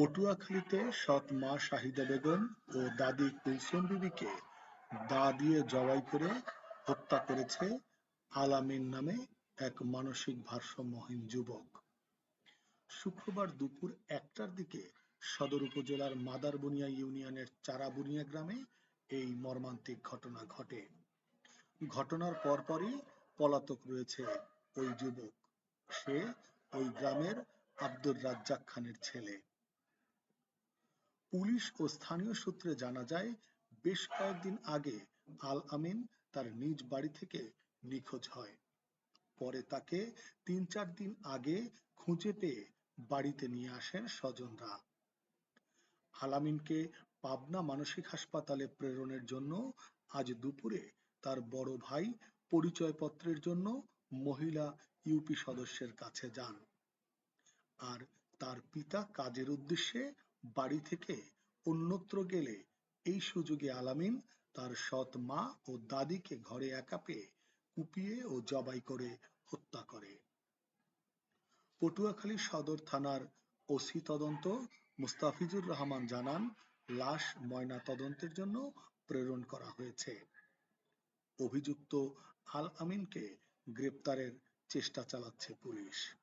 পটুয়াখালীতে সৎ মা শাহিদা বেগম ও দাদি কুলসুম বিবিকে দা দিয়ে জবাই করে হত্যা করেছে আলামিন নামে এক মানসিক ভারসাম্যহীন যুবক। শুক্রবার দুপুর একটার দিকে সদর উপজেলার মাদারবুনিয়া ইউনিয়নের চারাবুনিয়া গ্রামে এই মর্মান্তিক ঘটনা ঘটে। ঘটনার পরপরই পলাতক রয়েছে ওই যুবক। সে ওই গ্রামের আব্দুর রাজ্জাক খানের ছেলে। পুলিশ ও স্থানীয় সূত্রে জানা যায়, বেশ কয়েকদিন আগে আল আমিন তার নিজ বাড়ি থেকে নিখোঁজ হয়। পরে তাকে তিন চার দিন আগে খুঁজে পেয়ে বাড়িতে নিয়ে আসেন স্বজনরা। আলামিনকে পাবনা মানসিক হাসপাতালে প্রেরণের জন্য আজ দুপুরে তার বড় ভাই পরিচয়পত্রের জন্য মহিলা ইউপি সদস্যের কাছে যান। আর তার পিতা কাজের উদ্দেশ্যে বাড়ি থেকে অন্যত্র গেলে এই সুযোগে আলামিন তার সৎ মা ও দাদিকে ঘরে একা পেয়ে কুপিয়ে ও জবাই করে হত্যা করে। পটুয়াখালী সদর থানার ওসি তদন্ত, মুস্তাফিজুর রহমান জানান, লাশ ময়না তদন্তের জন্য প্রেরণ করা হয়েছে। অভিযুক্ত আল আমিনকে গ্রেপ্তারের চেষ্টা চালাচ্ছে police.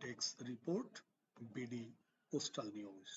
Desk report, BD. Coastal news